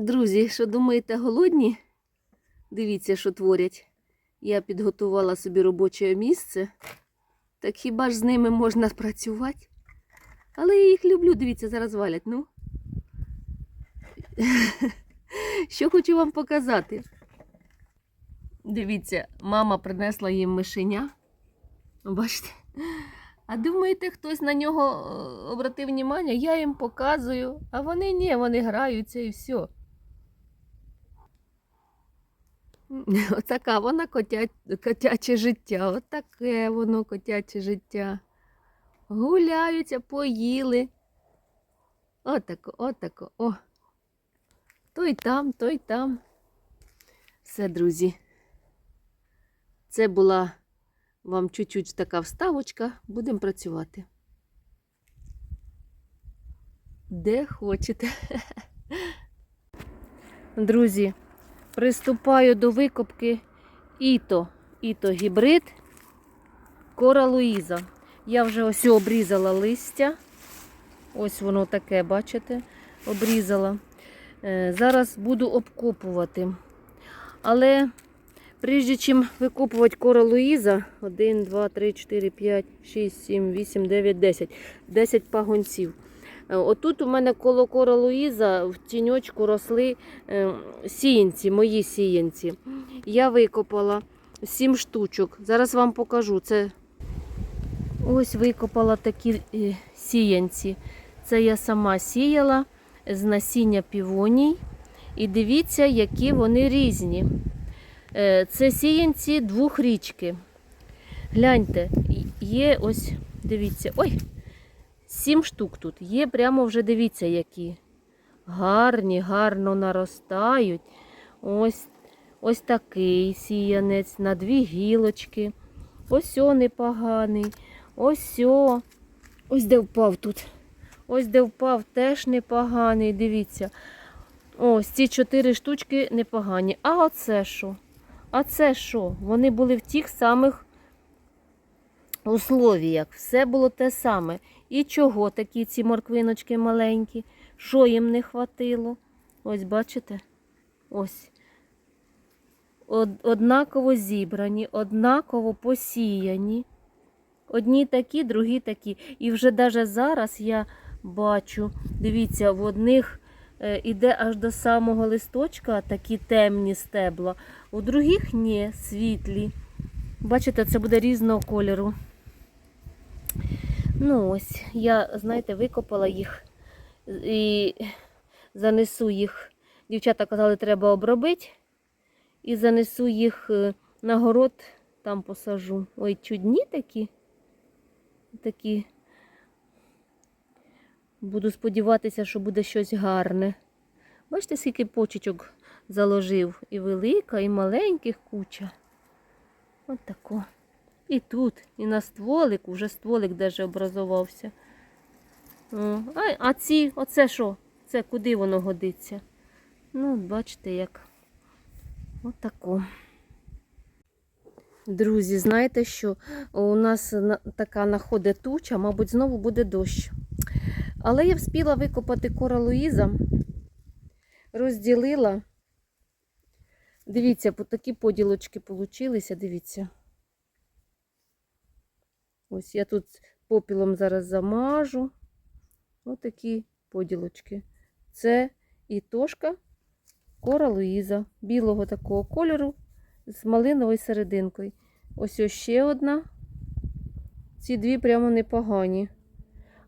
Друзі, що думаєте, голодні? Дивіться, що творять. Я підготувала собі робоче місце. Так хіба ж з ними можна працювати? Але я їх люблю, дивіться, зараз валять, ну. Що хочу вам показати. Дивіться, мама принесла їм мишеня. Бачите? А думаєте, хтось на нього е, обратив увагу? Я їм показую, а вони ні, вони граються і все. Отака вона котя... котяче життя. Отаке воно котяче життя. Гуляються, поїли. Отако, отако, о. Той там, той там. Все, друзі. Це була вам чуть-чуть така вставочка. Будемо працювати. Де хочете. Друзі, приступаю до викопки Іто. Іто гібрид Кора Луїза. Я вже ось обрізала листя. Ось воно таке, бачите? Обрізала. Е, Зараз буду обкопувати. Але прежде чим викопувати кора Луїза, 1, 2, 3, 4, 5, 6, 7, 8, 9, 10. 10 пагонців. Е, Отут у мене коло кора Луїза в тіньочку росли е, сіянці, мої сіянці. Я викопала 7 штучок. Зараз вам покажу. Це ось викопала такі е, сіянці. Це я сама сіяла з насіння півоній. І дивіться, які вони різні. Це сіянці двохрічки. Гляньте, є ось, дивіться, ой, сім штук тут. Є прямо вже дивіться, які. Гарні, гарно наростають. Ось ось такий сіянець на дві гілочки. Ось о непоганий. Ось о. Ось де впав тут. Ось де впав теж непоганий. Дивіться. Ось ці чотири штучки непогані. А оце що? А це що? Вони були в тих самих условіях. Все було те саме. І чого такі ці морквиночки маленькі? Що їм не хватило? Ось бачите? Ось. Од- Однаково зібрані, однаково посіяні. Одні такі, другі такі. І вже навіть зараз я бачу, дивіться, в одних е, іде аж до самого листочка такі темні стебла, у других ні, світлі. Бачите, це буде різного кольору. Ну ось, я, знаєте, викопала їх і занесу їх. Дівчата казали, треба обробити. І занесу їх е, на город, там посажу. Ой, чудні такі. Такі. Буду сподіватися, що буде щось гарне. Бачите, скільки почечок заложив. І велика, і маленьких куча. От тако. І тут, і на стволику, вже стволик даже образувався. А, а ці, оце що? Це куди воно годиться? Ну, бачите, як. От тако. Друзі, знаєте що? У нас така находить туча, мабуть, знову буде дощ. Але я вспіла викопати кора Луїза, розділила. Дивіться, такі поділочки получилися, дивіться. Ось я тут попілом зараз замажу. Ось такі поділочки. Це і тошка кора Луїза, білого такого кольору з малиновою серединкою. Ось ось ще одна. Ці дві прямо непогані.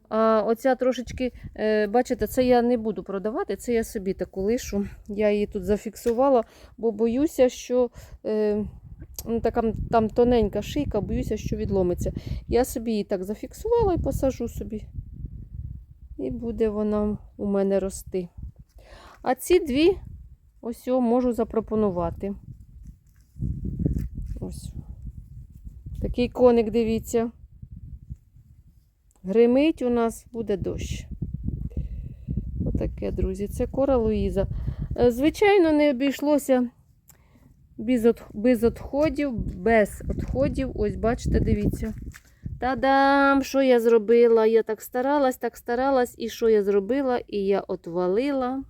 А оця трошечки, е, бачите, це я не буду продавати, це я собі таку лишу. Я її тут зафіксувала, бо боюся, що е, така там тоненька шийка, боюся, що відломиться. Я собі її так зафіксувала і посажу собі. І буде вона у мене рости. А ці дві ось можу запропонувати. Ось. Такий коник, дивіться. Гримить у нас буде дощ. Отаке, друзі. Це кора Луїза. Е, Звичайно, не обійшлося без, от, без отходів, без отходів. Ось, бачите, дивіться. Та-дам! Що я зробила? Я так старалась, так старалась, і що я зробила? І я отвалила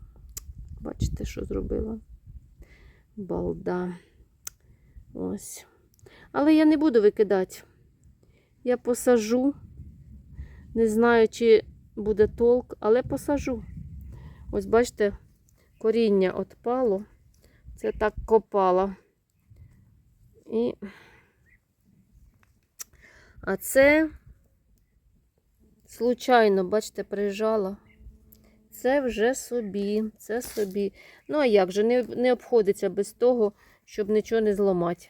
Бачите, що зробила? Балда. Ось. Але я не буду викидати. Я посажу. Не знаю, чи буде толк, але посажу. Ось бачите, коріння отпало. Це так копала. І... А це случайно, бачите, приїжджала. Це вже собі, це собі. Ну, а як же, не, не обходиться без того, щоб нічого не зламати.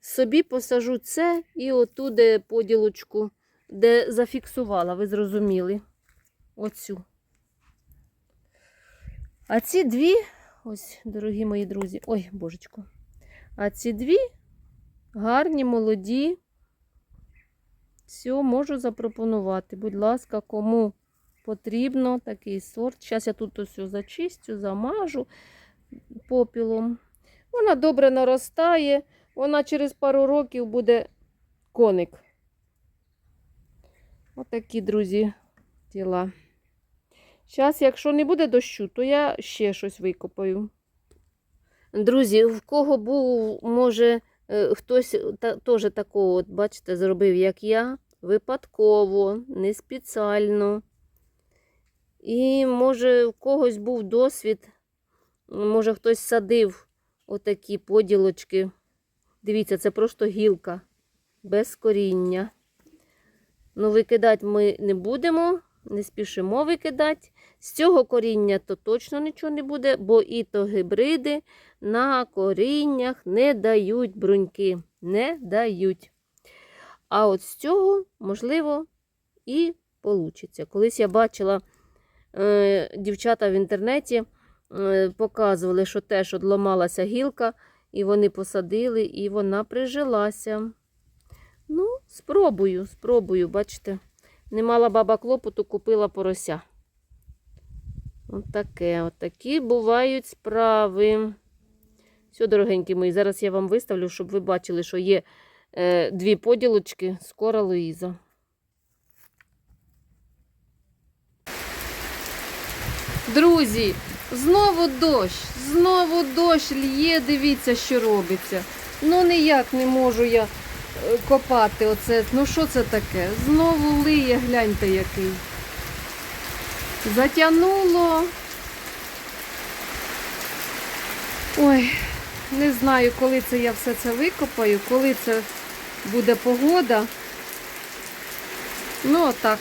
Собі посажу це і отуди поділочку, де зафіксувала, ви зрозуміли. Оцю. А ці дві, ось, дорогі мої друзі, ой, божечко. А ці дві гарні, молоді. Все, можу запропонувати. Будь ласка, кому потрібно такий сорт. Зараз я тут все зачистю, замажу попілом. Вона добре наростає, вона через пару років буде коник. Отакі, друзі, тіла. Зараз, якщо не буде дощу, то я ще щось викопаю. Друзі, в кого був, може, е, хтось та, теж такого, от, бачите, зробив, як я, випадково, не спеціально. І, може, в когось був досвід, може, хтось садив отакі поділочки. Дивіться, це просто гілка без коріння. Ну, викидати ми не будемо, не спішимо викидати. З цього коріння то точно нічого не буде, бо і то гібриди на коріннях не дають бруньки. Не дають. А от з цього, можливо, і вийде. Колись я бачила, е, дівчата в інтернеті е, показували, що теж одламалася гілка, і вони посадили, і вона прижилася. Ну, спробую, спробую, бачите. Не мала баба клопоту, купила порося. Отаке, отакі бувають справи. Все, дорогенькі мої, зараз я вам виставлю, щоб ви бачили, що є е, дві поділочки з Кора Луїза. Друзі, знову дощ, знову дощ лє, дивіться, що робиться. Ну ніяк не можу я копати оце. Ну що це таке? Знову лиє, гляньте який. Затягнуло. Ой, не знаю, коли це я все це викопаю, коли це буде погода. Ну, отак.